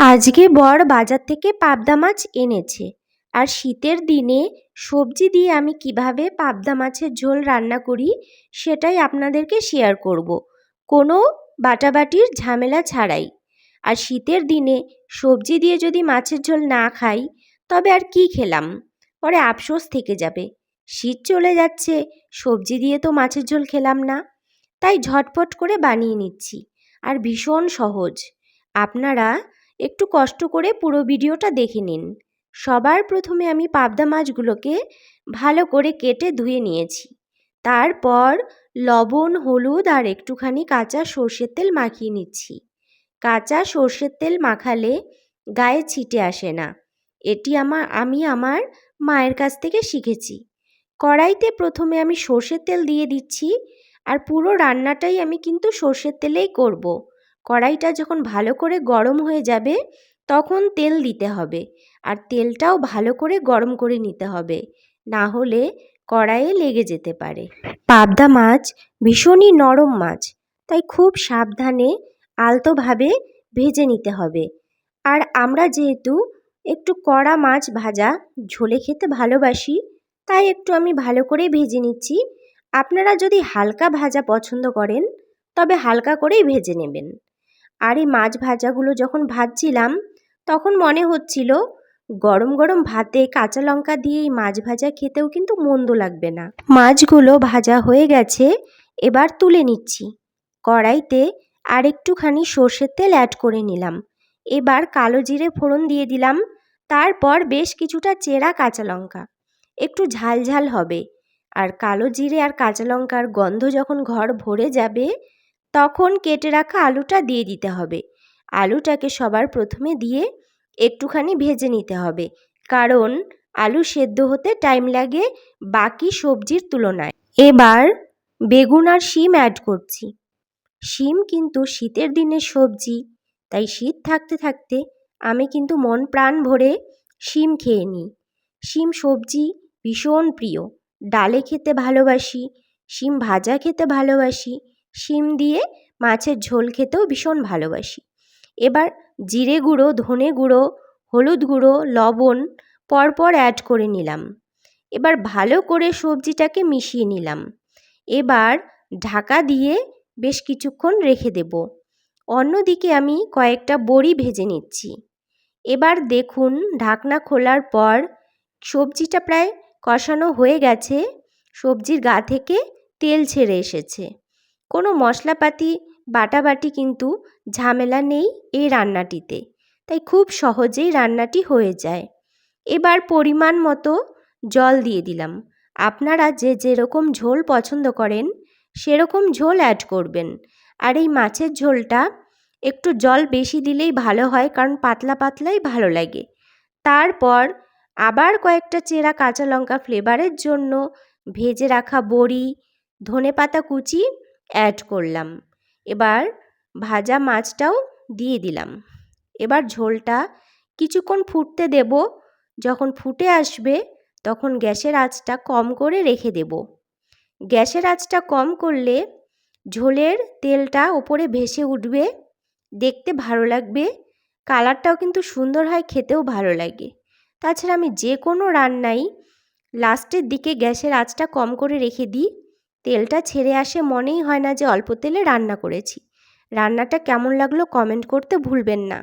আজকে বর বাজার থেকে পাবদা মাছ এনেছে। আর শীতের দিনে সবজি দিয়ে আমি কীভাবে পাবদা মাছের ঝোল রান্না করি, সেটাই আপনাদেরকে শেয়ার করব। কোনো বাটাবাটির ঝামেলা ছাড়াই। আর শীতের দিনে সবজি দিয়ে যদি মাছের ঝোল না খাই, তবে আর কি খেলাম? পরে আফসোস থেকে যাবে। শীত চলে যাচ্ছে, সবজি দিয়ে তো মাছের ঝোল খেলাম না। তাই ঝটপট করে বানিয়ে নিচ্ছি। আর ভীষণ সহজ। আপনারা একটু কষ্ট করে পুরো ভিডিওটা দেখে নিন। সবার প্রথমে আমি পাবদা মাছগুলোকে ভালো করে কেটে ধুয়ে নিয়েছি। তারপর লবণ, হলুদ আর একটুখানি কাঁচা সর্ষের তেল মাখিয়ে নিচ্ছি। কাঁচা সর্ষের তেল মাখালে গায়ে ছিটে আসে না। এটি আমার, আমি আমার মায়ের কাছ থেকে শিখেছি। কড়াইতে প্রথমে আমি সর্ষের তেল দিয়ে দিচ্ছি আর পুরো রান্নাটাই আমি কিন্তু সর্ষের তেলেই করব। কড়াইটা যখন ভালো করে গরম হয়ে যাবে, তখন তেল দিতে হবে। আর তেলটাও ভালো করে গরম করে নিতে হবে, না হলে কড়াইয়ে লেগে যেতে পারে। পাবদা মাছ ভীষণই নরম মাছ, তাই খুব সাবধানে, আলতোভাবে ভেজে নিতে হবে। আর আমরা যেহেতু একটু কড়া মাছ ভাজা, ঝোলে খেতে ভালোবাসি, তাই একটু আমি ভালো করে ভেজে নিচ্ছি। আপনারা যদি হালকা ভাজা পছন্দ করেন, তবে হালকা করেই ভেজে নেবেন। আর এই মাছ ভাজাগুলো যখন ভাজছিলাম, তখন মনে হচ্ছিল, গরম গরম ভাতে কাঁচা লঙ্কা দিয়ে এই মাছ ভাজা খেতেও কিন্তু মন্দ লাগবে না। মাছগুলো ভাজা হয়ে গেছে, এবার তুলে নিচ্ছি। কড়াইতে আর একটুখানি সর্ষের তেল অ্যাড করে নিলাম। এবার কালো জিরে ফোড়ন দিয়ে দিলাম, তারপর বেশ কিছুটা চেরা কাঁচা লঙ্কা। একটু ঝাল ঝাল হবে, আর কালো জিরে আর কাঁচা লঙ্কার গন্ধ যখন ঘর ভরে যাবে তখন কেটে রাখা আলুটা দিয়ে দিতে হবে। আলুটাকে সবার প্রথমে দিয়ে একটুখানি ভেজে নিতে হবে। কারণ আলু সেদ্ধ হতে টাইম লাগে বাকি সবজির তুলনায়। এবার বেগুন আর শিম অ্যাড করছি। শিম কিন্তু শীতের দিনের সবজি, তাই শীত থাকতে থাকতে আমি কিন্তু মন প্রাণ ভরে শিম খেয়ে নিই। শিম সবজি ভীষণ প্রিয়। ডালে খেতে ভালোবাসি, শিম ভাজা খেতে ভালোবাসি শিম দিয়ে মাছের ঝোল খেতেও ভীষণ ভালোবাসি। এবার জিরে গুঁড়ো, ধনে গুঁড়ো, হলুদ গুঁড়ো, লবণ পরপর অ্যাড করে নিলাম। এবার ভালো করে সবজিটাকে মিশিয়ে নিলাম। এবার ঢাকা দিয়ে বেশ কিছুক্ষণ রেখে দেব। অন্যদিকে আমি কয়েকটা বড়ি ভেজে নিচ্ছি। এবার দেখুন, ঢাকনা খোলার পর সবজিটা প্রায় কষানো হয়ে গেছে। সবজির গা থেকে তেল ছেড়ে এসেছে। কোনো মশলাপাতি, বাটাবাটি কিন্তু ঝামেলা নেই এই রান্নাটিতে। তাই খুব সহজেই রান্নাটি হয়ে যায়। এবার পরিমাণ মতো জল দিয়ে দিলাম। আপনারা যে যেরকম ঝোল পছন্দ করেন, সেরকম ঝোল অ্যাড করবেন। আর এই মাছের ঝোলটা একটু জল বেশি দিলেই ভালো হয়, কারণ পাতলা পাতলাই ভালো লাগে। তারপর আবার কয়েকটা চেরা কাঁচা লঙ্কা ফ্লেভারের জন্য ভেজে রাখা বড়ি ধনে পাতা কুচি অ্যাড করলাম। এবার ভাজা মাছটাও দিয়ে দিলাম। এবার ঝোলটা কিছুক্ষণ ফুটতে দেব। যখন ফুটে আসবে তখন গ্যাসের আঁচটা কম করে রেখে দেব। গ্যাসের আঁচটা কম করলে ঝোলের তেলটা ওপরে ভেসে উঠবে। দেখতে ভালো লাগবে। কালারটাও কিন্তু সুন্দর হয়, খেতেও ভালো লাগে। তাছাড়া আমি যে কোনো রান্নাই লাস্টের দিকে গ্যাসের আঁচটা কম করে রেখে দিই। তেলটা ছেড়ে আসে মনেই হয় না যে অল্প তেলে রান্না করেছি। রান্নাটা কেমন লাগল কমেন্ট করতে ভুলবেন না।